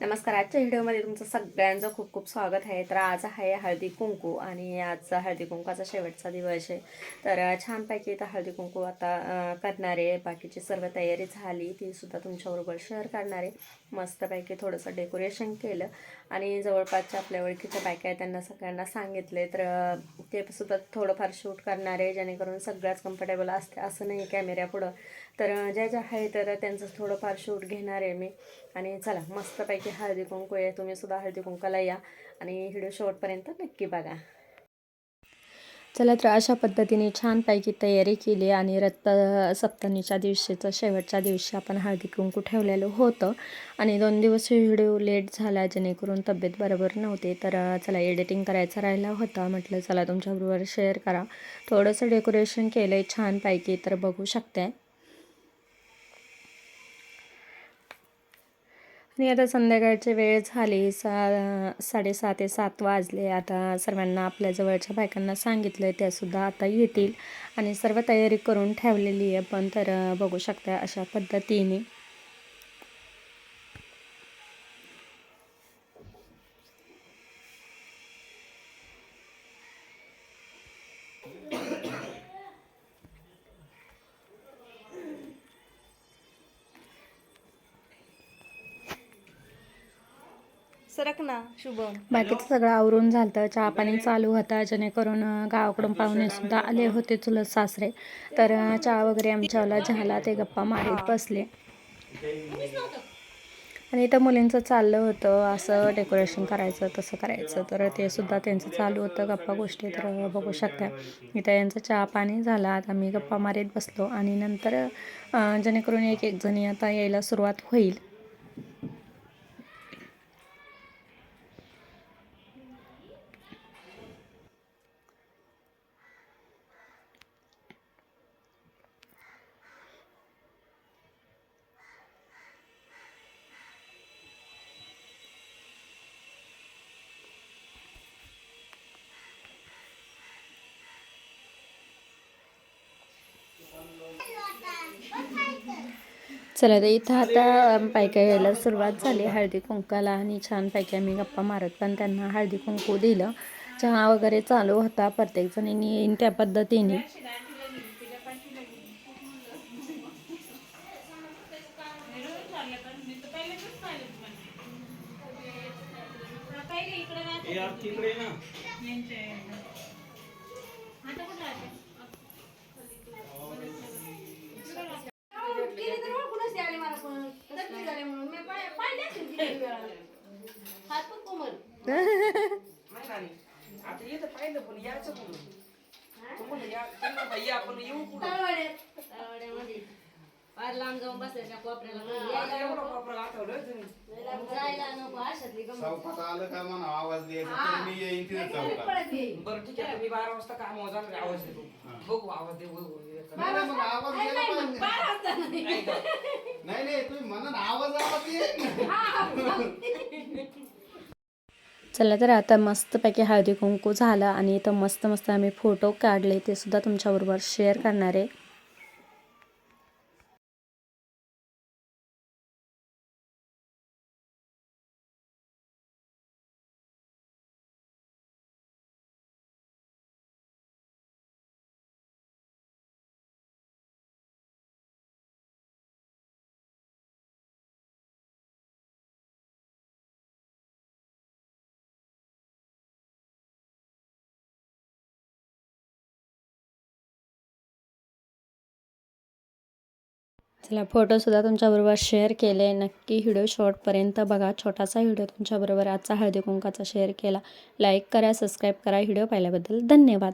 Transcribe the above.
नमस्कार आजच्या व्हिडिओमध्ये तुमचं सगळ्यांचं खूप खूप स्वागत आहे. तर आज आहे हळदी कुंकू आणि आजचा हळदी कुंकूचा शेवटचा दिवस आहे. तर छानपैकी इथं हळदी कुंकू आता करणार आहे. बाकीची सर्व तयारी झाली ती सुद्धा तुमच्याबरोबर शेअर करणार आहे. मस्तपैकी थोडंसं डेकोरेशन केलं आणि जवळपासच्या आपल्या ओळखीच्या बायका आहे त्यांना सगळ्यांना सांगितले तर ते सुद्धा थोडंफार शूट करणार आहे जेणेकरून सगळ्याच कम्फर्टेबल असते. असं नाही कॅमेऱ्यापुढं तर ज्या ज्या आहे तर त्यांचं थोडंफार शूट घेणार आहे मी. आणि चला मस्तपैकी हळदी कुंकू आहे तुम्ही सुद्धा हळदी कुंकाला या. आणि व्हिडिओ शेवटपर्यंत नक्की बघा. चला तर अशा पद्धतीने छानपैकी तयारी केली आणि रत्त सप्तमीच्या दिवशीचं शेवटच्या दिवशी आपण हळदी कुंकू ठेवलेलं होतं. आणि दोन दिवस व्हिडिओ लेट झाला जेणेकरून तब्येत बरोबर नव्हती. तर चला एडिटिंग करायचा राहिला होता. म्हटलं चला तुमच्याबरोबर शेअर करा. थोडंसं डेकोरेशन केलं आहे छानपैकी तर बघू शकते आणि आता संध्याकाळची वेळ झाली सा साडेसहा ते सात वाजले. आता सर्वांना आपल्या जवळच्या बायकांना सांगितलं आहे त्यासुद्धा आता येतील. आणि सर्व तयारी करून ठेवलेली आहे पण तर बघू शकता अशा पद्धतीने. सरक ना शुभम. बाकीचं सगळं आवरून झालं तर चहा पाणी चालू होता जेणेकरून गावाकडून पाहुणे सुद्धा आले होते चुलत सासरे. तर चहा वगैरे आमच्यावाला झाला ते गप्पा मारीत बसले. आणि इथं मुलींचं चाललं होतं असं डेकोरेशन करायचं तसं करायचं. तर ते सुद्धा त्यांचं चालू होतं गप्पा गोष्टी. तर बघू शकता इथं यांचं चहा पाणी झाला आता मी गप्पा मारीत बसलो. आणि नंतर अं, जेणेकरून एक एक जणी आता यायला सुरुवात होईल. चला तर इथं आता पायक्या यायला सुरुवात झाली. हळदी कुंकाला आणि छान पैकी आम्ही गप्पा मारत पण त्यांना हळदी कुंकू दिलं. चहा वगैरे चालू होता प्रत्येक जणींनी येईन त्या पद्धतीने. आता येतं पाहिलं पण यायचं चौकात आलं का म्हणा आवाज द्यायचा तर मी येईन तिथे चौकात बरं ठीक आहे मी बारा वाजता काम होणार आवाज देतो बघू आवाज दे बघू येतं. नाही नाही, मग आवाज गेला पाहिजे नाही का? नाही. आवाज. चला तर आता मस्तपैकी हळदी कुंकू झालं आणि इथं मस्त मस्त आम्ही फोटो काढले ते सुद्धा तुमच्याबरोबर शेअर करणार आहे चला फोटोसुद्धा तुमच्याबरोबर शेअर केले नक्की व्हिडिओ शॉर्टपर्यंत बघा. छोटासा व्हिडिओ तुमच्याबरोबर आजचा हळदी कुंकाचा शेअर केला. लाईक करा सबस्क्राईब करा. व्हिडिओ पाहिल्याबद्दल धन्यवाद.